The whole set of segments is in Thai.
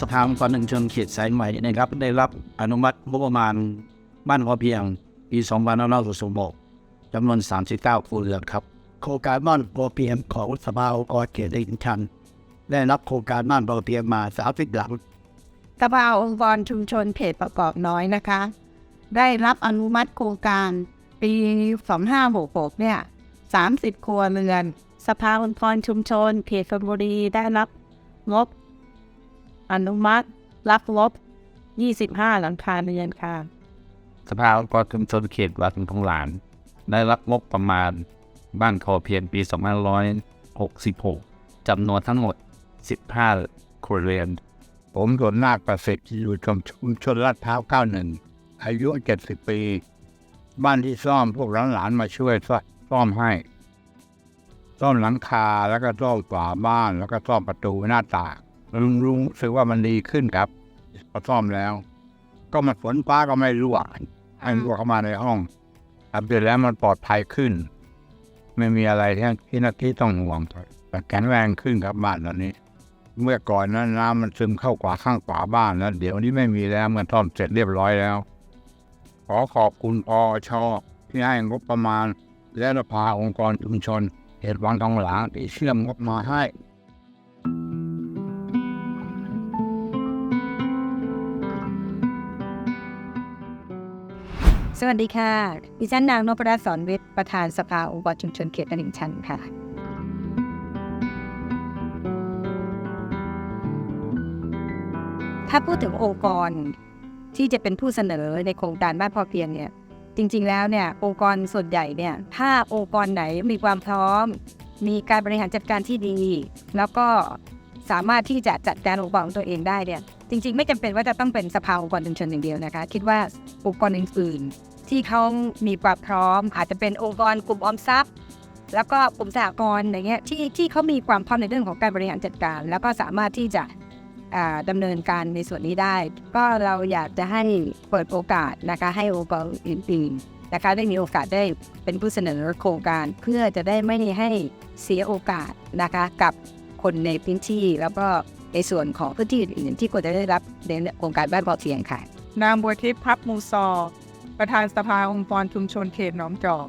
สภาองค์กรหนึ่งชนเขตสายใหม่นะครับได้รับอนุมัติงบประมาณบ้านพอเพียงปี2566จำนวน 39ครัวเรือนครับ โครงการบ้านพอเพียงของสภาองค์กรเขตตลิ่งชัน ได้รับโครงการบ้านพอเพียงมา30หลังสภาองค์กรชุมชนเขตประกอบน้อยนะคะ ได้รับอนุมัติโครงการปี2566เนี่ย30 ครัวเรือน สภาองค์กรชุมชนเขตธนบุรีได้รับงบ อนุมัติ รับงบ25 หลังคาเรือนค่ะ สภาองค์กรชุมชนเขตวัดทองหลาน ได้รับงบประมาณบ้านพอเพียงปี 2566 จำนวนทั้งหมด 15ครัวเรือน ผมสนนาคประสิทธิ์อยู่ชมชุมชนลาดพร้าว91 อายุ 70 ปี บ้านที่ซ่อมพวกหลานๆมาช่วยซ่อมให้ ซ่อมหลังคาแล้วก็ซ่อมฝาบ้านแล้วก็ซ่อมประตูหน้าต่าง รู้สึกว่ามันดีขึ้นครับพอซ่อมแล้ว ก็มันฝนฟ้าก็ไม่รั่วให้รั่วเข้ามาในห้องทำเสร็จแล้วมันปลอดภัยขึ้น ไม่มีอะไรที่ที่นักที่ต้องห่วงแต่แข็งแรงขึ้นครับบ้านตอนนี้ เมื่อก่อนนั้นน้ำมันซึมเข้ากว่าข้างขวาบ้านแล้วเดี๋ยวนี้ไม่มีแล้วมันซ่อมเสร็จเรียบร้อยแล้ว ขอขอบคุณอชอที่ให้งบประมาณ และนพาองค์กรชุมชนเหตุวังทองหลางที่เชื่อมงบมาให้ สวัสดีค่ะ ดิฉันนางนพรัตน์สอนวิทย์ประธานสภาองค์กรชุมชนเขตตลิ่งชันค่ะ ถ้าพูดถึงองค์กรที่จะเป็นผู้เสนอในโครงการบ้านพอเพียงเนี่ย จริง ๆ แล้วเนี่ยองค์กรส่วนใหญ่เนี่ย ถ้าองค์กรไหนมีความพร้อม มีการบริหารจัดการที่ดี แล้วก็สามารถที่จะจัดการองค์กรของตัวเองได้เนี่ยจริงๆ ไม่จำเป็นว่าจะต้องเป็นสภาองค์กรชุมชนอย่างเดียวนะคะ คิดว่าองค์กรอื่นๆ ที่เขามีความพร้อม อาจจะเป็นองค์กรกลุ่มออมทรัพย์ แล้วก็กลุ่มสหกรณ์อย่างเงี้ยที่ที่เขามีความพร้อมในเรื่องของการบริหารจัดการ แล้วก็สามารถที่จะดำาเนินการในส่วนนี้ได้ ก็เราอยากจะให้เปิดโอกาสนะคะให้องค์กรอื่นๆนะคะได้มีโอกาสได้เป็นผู้เสนอโครงการเพื่อจะได้ไม่ให้เสียโอกาสนะคะกับคนในพื้นที่แล้วก็ในส่วนของพื้นที่อื่นๆที่ควรจะได้รับในโครงการบ้านพอเพียงค่ะนางบัวทิพย์พับมูซอ ประธานสภาองค์กรชุมชนเขตหนองจอก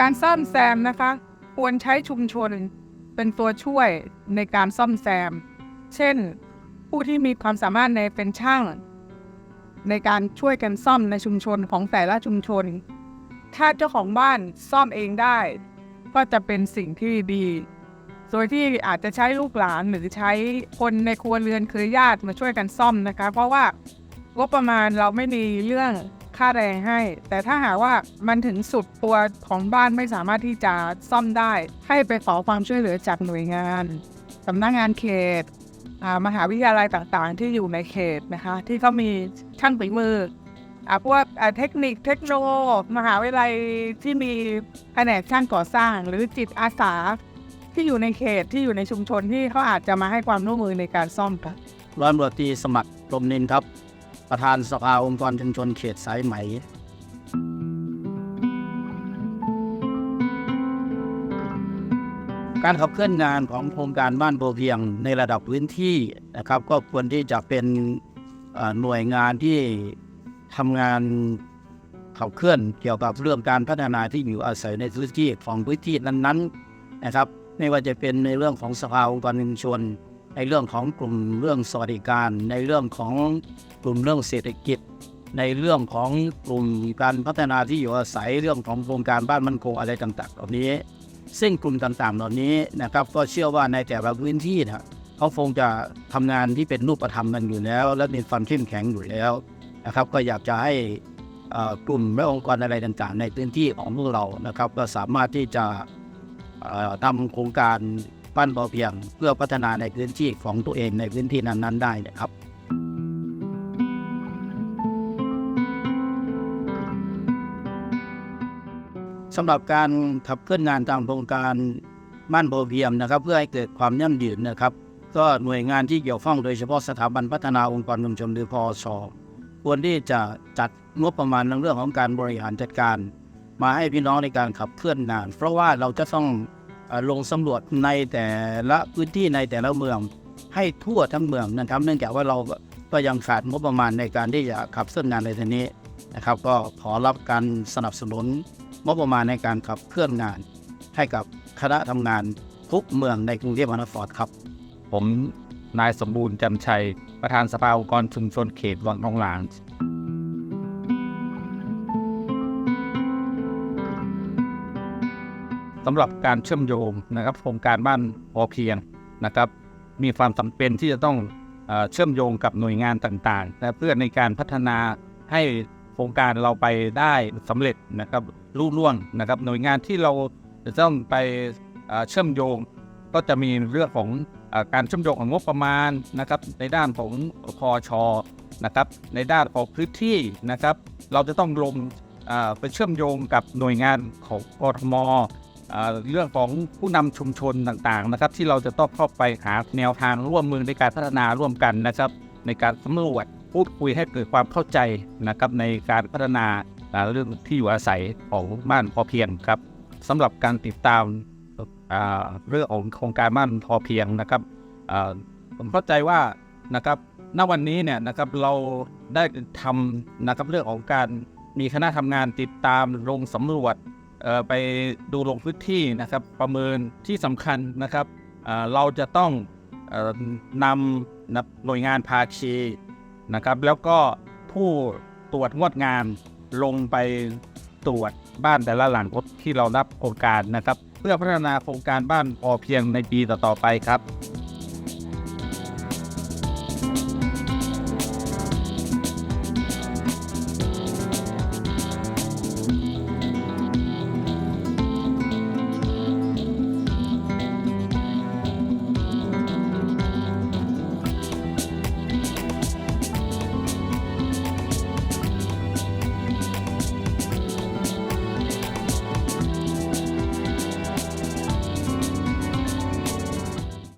การซ่อมแซมนะคะ ควรใช้ชุมชนเป็นตัวช่วยในการซ่อมแซม เช่น ผู้ที่มีความสามารถในเป็นช่าง ในการช่วยกันซ่อมในชุมชนของแต่ละชุมชน ถ้าเจ้าของบ้านซ่อมเองได้ ก็จะเป็นสิ่งที่ดี โดยที่อาจจะใช้ลูกหลานหรือใช้คนในครัวเรือนคือญาติมาช่วยกันซ่อมนะคะ เพราะว่างบประมาณเราไม่มีเรื่องค่าแรงให้ แต่ถ้าหากว่ามันถึงสุดตัวของบ้านไม่สามารถที่จะซ่อมได้ ให้ไปขอความช่วยเหลือจากหน่วยงานสำนักงานเขตมหาวิทยาลัยต่างๆ ที่อยู่ในเขตนะคะ ที่เขามีช่างฝีมืออพวกเทคนิคเทคโนโลยีมหาวิทยาลัยที่มีแผนกช่างก่อสร้าง หรือจิตอาสา ที่อยู่ในเขตที่อยู่ในชุมชนที่เขาอาจจะมาให้ความร่วมมือในการซ่อมค่ะร้อยตำรวจตรีสมัครลมนินครับ ประธานสภาองค์กรชุมชนเขตสายไหม การขับเคลื่อนงานของโครงการบ้านโพเพียงในระดับพื้นที่นะครับ ก็ควรที่จะเป็นหน่วยงานที่ทำงานขับเคลื่อนเกี่ยวกับเรื่องการพัฒนาที่อยู่อาศัยในพื้นที่ของพื้นที่นั้นๆนะครับ ไม่ว่าจะเป็นในเรื่องของสภาองค์กรชุมชน ในเรื่องของกลุ่มเรื่องสวัสดิการ ในเรื่องของกลุ่มเรื่องเศรษฐกิจ ในเรื่องของกลุ่มการพัฒนาที่อยู่อาศัยเรื่องของโครงการบ้านมั่นคงอะไรต่างๆเหล่านี้ ซึ่งกลุ่มต่างๆเหล่านี้นะครับก็เชื่อว่าในแต่ละพื้นที่นะเขาคงจะทำงานที่เป็นรูปธรรมกันอยู่แล้ว และมีความเข้มแข็งอยู่แล้วนะครับก็อยากจะให้กลุ่มและองค์กรอะไรต่างๆ ในพื้นที่ของพวกเรานะครับก็สามารถที่จะ ทำโครงการบ้านพอเพียง เพื่อพัฒนาในพื้นที่ของตัวเองในพื้นที่นั้นๆ ได้นะครับสำหรับการขับเคลื่อนงานตามโครงการบ้านพอเพียงนะครับ เพื่อให้เกิดความยั่งยืนนะครับ ก็หน่วยงานที่เกี่ยวข้องโดยเฉพาะสถาบันพัฒนาองค์กรชุมชนหรือพอชควรที่จะจัดงบประมาณในเรื่องของการบริหารจัดการ มาให้พี่น้องในการขับเคลื่อนงาน เพราะว่าเราจะต้องลงสำรวจในแต่ละพื้นที่ในแต่ละเมืองให้ทั่วทั้งเมืองนะครับเนื่องจากว่าเราก็ยังขาดงบประมาณในการที่จะขับเคลื่อนงานในทีนี้นะครับ ก็ขอรับการสนับสนุนงบประมาณในการขับเคลื่อนงาน ให้กับคณะทำงานทุกเมืองในกรุงเทพมหานครครับ ผมนายสมบูรณ์จำชัย ประธานสภาองค์กรชุมชนเขตวังทองหลาง สำหรับการเชื่อมโยงนะครับโครงการบ้านพอเพียงนะครับ มีความจำเป็นที่จะต้องเชื่อมโยงกับหน่วยงานต่างๆนะเพื่อในการพัฒนาให้โครงการเราไปได้สำเร็จนะครับรุ่ล่วงนะครับ หน่วยงานที่เราจะต้องไปเชื่อมโยง ก็จะมีเรื่องของอการเชื่อมโยงของงบประมาณนะครับ ในด้านของพอชนะครับ ในด้านของพื้นที่นะครับ เราจะต้องลงไปเชื่อมโยงกับหน่วยงานของกทม เรื่องของผู้นำชุมชนต่างๆนะครับ ที่เราจะต้องเข้าไปหาแนวทางร่วมมือในการพัฒนาร่วมกันนะครับ ในการสำรวจพูดคุยให้เกิดความเข้าใจนะครับในการพัฒนาเรื่องที่อยู่อาศัยของบ้านพอเพียงครับสำหรับการติดตามเรื่องของโครงการบ้านพอเพียงนะครับผมเข้าใจว่านะครับณวันนี้เนี่ยนะครับเราได้ทำนะครับเรื่องของการมีคณะทำงานติดตามลงสำรวจ ไปดูลงพื้นที่นะครับประเมินที่สำคัญนะครับเเราจะต้องออนำนหน่วยงานภาคีนะครับ แล้วก็ผู้ตรวจงวดงานลงไปตรวจบ้านแต่ละหลังที่เรารับโครงการนะครับ เพื่อพัฒนาโครงการบ้านพอเพียงในปีต่อๆไปครับ